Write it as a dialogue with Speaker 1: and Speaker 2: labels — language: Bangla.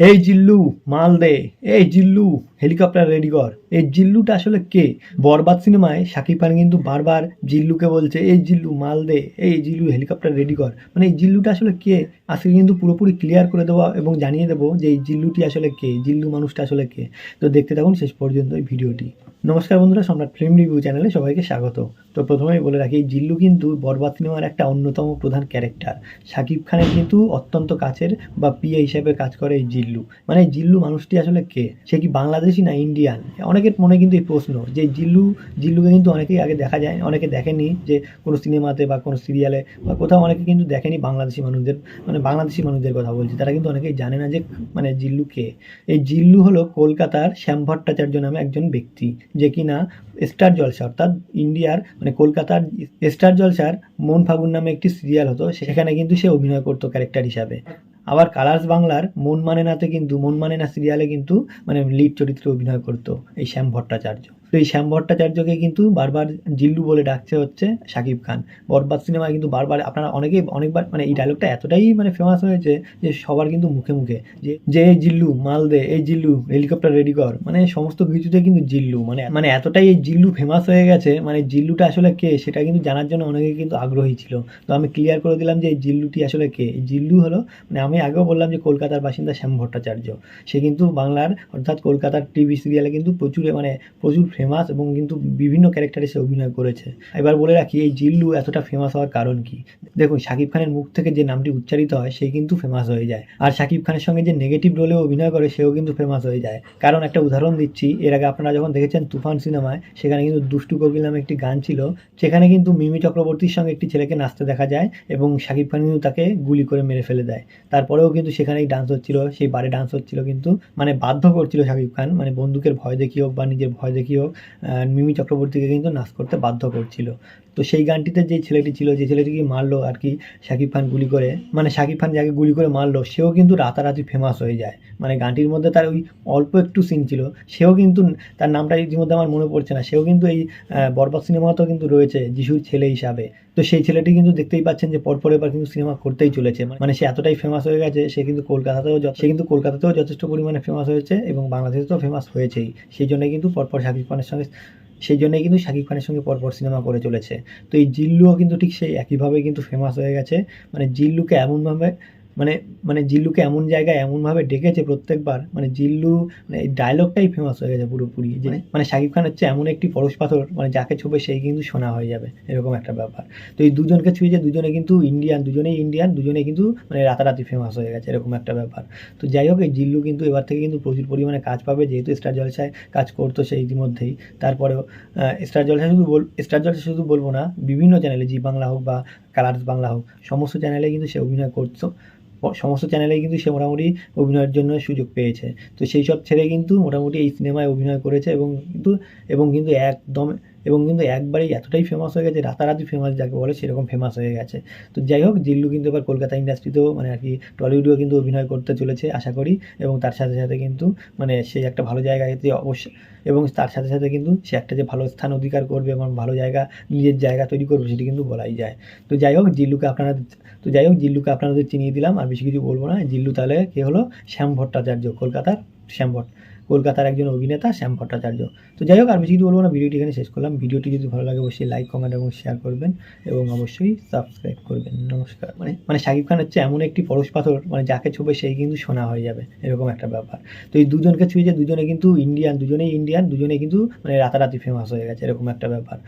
Speaker 1: এই জিল্লু মাল দে। এই জিল্লু। হেলিকপ্টার রেডি কর। এই জিল্লুটা আসলে কে? বরবাদ সিনেমায় শাকিব খান কিন্তু বারবার জিল্লুকে বলছে, এই জিল্লু, মাল দে, এই জিল্লু, হেলিকপ্টার রেডি কর। মানে এই জিল্লুটা আসলে কে? আজকে কিন্তু পুরোপুরি ক্লিয়ার করে দেবো এবং জানিয়ে দেবো যে এই জিল্লুটি আসলে কে, জিল্লু মানুষটা আসলে কে। তো দেখতে থাকুন শেষ পর্যন্ত এই ভিডিওটি। নমস্কার বন্ধুরা, সম্রাট ফিল্ম রিভিউ চ্যানেলে সবাইকে স্বাগত। তো প্রথমেই বলে রাখি, জিল্লু কিন্তু বরবাদ সিনেমার একটা অন্যতম প্রধান ক্যারেক্টার। শাকিব খানের কিন্তু অত্যন্ত কাছের বা পিএ হিসেবে কাজ করে এই জিল্লু। মানে জিল্লু মানুষটি আসলে কে? সে কি বাংলাদেশি না ইন্ডিয়ান অনেকের মনে কিন্তু এই প্রশ্ন যে জিল্লু, জিল্লুকে কিন্তু অনেকেই আগে দেখা যায়, অনেকে দেখেনি যে কোনো সিনেমাতে বা কোনো সিরিয়ালে বা কোথাও অনেকে কিন্তু দেখেনি বাংলাদেশি মানুষদের মানে বাংলাদেশি মানুষদের কথা বলছি। তারা কিন্তু অনেকেই জানে না যে মানে জিল্লু কে। এই জিল্লু হলো কলকাতার শ্যাম ভট্টাচার্য নামে একজন ব্যক্তি, যে কিনা স্টার জলসা, অর্থাৎ ইন্ডিয়ার মানে কলকাতার স্টার জলসার মন ফাগুন নামে একটি সিরিয়াল হতো, সেখানে কিন্তু সে অভিনয় করতো ক্যারেক্টার হিসাবে। আবার কালার্স বাংলার মন মানে নাতে কিন্তু মন মানে না সিরিয়ালে কিন্তু মানে লিড চরিত্রে অভিনয় করতো এই শ্যাম ভট্টাচার্য। তো এই শ্যাম ভট্টাচার্যকে কিন্তু বারবার জিল্লু বলে ডাকছে হচ্ছে শাকিব খান। বরবাদ সিনেমায় কিন্তু বারবার আপনারা অনেকেই অনেকবার মানে এই ডায়লগটা এতটাই মানে ফেমাস হয়েছে যে সবার কিন্তু মুখে মুখে যে যে এই জিল্লু, মাল দে, এই জিল্লু হেলিকপ্টার রেডি কর। মানে সমস্ত কিছুতে কিন্তু জিল্লু। মানে মানে এতটাই এই জিল্লু ফেমাস হয়ে গেছে মানে জিল্লুটা আসলে কে সেটা কিন্তু জানার জন্য অনেকে কিন্তু আগ্রহী ছিল। তো আমি ক্লিয়ার করে দিলাম যে এই জিল্লুটি আসলে কে? এই জিল্লু হলো মানে আমি আগেও বললাম যে কলকাতার বাসিন্দা শ্যাম ভট্টাচার্য। সে কিন্তু বাংলার, অর্থাৎ কলকাতার টিভি সিরিয়ালে কিন্তু প্রচুর মানে প্রচুর ফেমাস এবং কিন্তু বিভিন্ন ক্যারেক্টারে সে অভিনয় করেছে। এবার বলে রাখি, এই জিল্লু এতটা ফেমাস হওয়ার কারণ কি? দেখুন, শাকিব খানের মুখ থেকে যে নামটি উচ্চারিত হয়, সে কিন্তু ফেমাস হয়ে যায়। আর শাকিব খানের সঙ্গে যে নেগেটিভ রোলে অভিনয় করে, সেও কিন্তু ফেমাস হয়ে যায়। কারণ একটা উদাহরণ দিচ্ছি, এর আগে আপনারা যখন দেখেছেন তুফান সিনেমায়, সেখানে কিন্তু দুষ্টু কোকিল নামে একটি গান ছিল, সেখানে কিন্তু মিমি চক্রবর্তীর সঙ্গে একটি ছেলেকে নাচতে দেখা যায় এবং শাকিব খান কিন্তু তাকে গুলি করে মেরে ফেলে দেয়। তারপরেও কিন্তু সেখানেই ডান্স হচ্ছিল, সেই বারে ডান্স হচ্ছিল কিন্তু মানে বাধ্য করছিল শাকিব খান মানে বন্দুকের ভয় দেখিয়ে হোক বা নিজের ভয় দেখিয়ে মিমি চক্রবর্তীকে কিন্তু নাচ করতে বাধ্য করছিল। তো সেই গানটিতে যে ছেলেটি ছিল, যে ছেলেটিকে মারলো আর কি শাকিব খান গুলি করে মানে শাকিব খান যাকে গুলি করে মারলো, সেও কিন্তু রাতারাতি ফেমাস হয়ে যায়। মানে গানটির মধ্যে তার ওই অল্প একটু সিন ছিল, সেও কিন্তু তার নামটা ইতিমধ্যে আমার মনে পড়ছে না, সেও কিন্তু এই বরবাদ সিনেমাতেও কিন্তু রয়েছে যিশুর ছেলে হিসাবে। তো সেই ছেলেটি কিন্তু দেখতেই পাচ্ছেন যে পরপর এবার কিন্তু সিনেমা করতেই চলেছে। মানে সে এতটাই ফেমাস হয়ে গেছে, সে কিন্তু কলকাতাতেও সে কিন্তু কলকাতাতেও যথেষ্ট পরিমাণে ফেমাস হয়েছে এবং বাংলাদেশেও ফেমাস হয়েছেই। সেই জন্য কিন্তু পরপর শাকিব খানের সঙ্গে, সেই জন্যই কিন্তু শাকিব খানের সঙ্গে পরপর সিনেমা করে চলেছে। তো এই জিল্লুও কিন্তু ঠিক সেই একইভাবে কিন্তু ফেমাস হয়ে গেছে। মানে জিল্লুকে এমনভাবে মানে মানে জিল্লুকে এমন জায়গায় এমনভাবে ডেকেছে প্রত্যেকবার মানে জিল্লু মানে এই ডায়লগটাই ফেমাস হয়ে গেছে পুরোপুরি। যে মানে? শাকিব খান হচ্ছে এমন একটি পরশ পাথর মানে যাকে ছোবে সেই কিন্তু শোনা হয়ে যাবে এরকম একটা ব্যাপার। তো এই দুজনকে ছুঁয়েছে দুজনে কিন্তু ইন্ডিয়ান দুজনেই ইন্ডিয়ান দুজনেই কিন্তু মানে রাতারাতি ফেমাস হয়ে গেছে এরকম একটা ব্যাপার। তো যাই হোক এই জিল্লু কিন্তু এবার থেকে কিন্তু প্রচুর পরিমাণে কাজ পাবে যেহেতু স্টার জলসায় কাজ করতো সেই ইতিমধ্যেই। তারপরেও স্টার জলসা শুধু বল স্টার জলসা শুধু বলব না বিভিন্ন চ্যানেলে জি বাংলা হোক বা কালার্স বাংলা হোক সমস্ত চ্যানেলে কিন্তু সে অভিনয় করতো। সমস্ত চ্যানেলে কিন্তু সে মোটামুটি অভিনয়ের জন্য সুযোগ পেয়েছে। তো সেই সব ছেড়ে কিন্তু মোটামুটি এই সিনেমায় অভিনয় করেছে এবং কিন্তু এবং কিন্তু একদম এবং কিন্তু একবারেই এতটাই ফেমাস হয়ে গেছে, রাতারাতি ফেমাস যাকে বলে সেরকম ফেমাস হয়ে গেছে। তো যাই হোক জিল্লু কিন্তু এবার কলকাতা ইন্ডাস্ট্রিতেও মানে আর কি টলিউডেও কিন্তু অভিনয় করতে চলেছে, আশা করি। এবং তার সাথে সাথে কিন্তু মানে সে একটা ভালো জায়গায় এতে অবশ্যই এবং তার সাথে সাথে কিন্তু সে একটা যে ভালো স্থান অধিকার করবে এবং ভালো জায়গা, নিজের জায়গা তৈরি করবে সেটি কিন্তু বলাই যায়। তো যাই হোক জিল্লুকে আপনারা তো যাই হোক জিল্লুকে আপনাদের চিনিয়ে দিলাম। আর বেশি কিছু বলব না। জিল্লু তাহলে কে হলো? শ্যাম ভট্টাচার্য, কলকাতার শ্যাম ভট্ট কলকাতার একজন অভিনেতা শ্যাম ভট্টাচার্য। তো যাই হোক আমি বেশি কিছু বলব না, ভিডিওটি এখানে শেষ করলাম। ভিডিওটি যদি ভালো লাগে, অবশ্যই লাইক কমেন্ট এবং শেয়ার করবেন এবং অবশ্যই সাবস্ক্রাইব করবেন। নমস্কার। মানে মানে শাকিব খান হচ্ছে এমন একটি পরশ পাথর মানে যাকে ছবে সেই কিন্তু শোনা হয়ে যাবে, এরকম একটা ব্যাপার। তো এই দুজনকে ছুঁয়েছে দুজনে কিন্তু ইন্ডিয়ান দুজনেই ইন্ডিয়ান দুজনেই কিন্তু মানে রাতারাতি ফেমাস হয়ে গেছে, এরকম একটা ব্যাপার।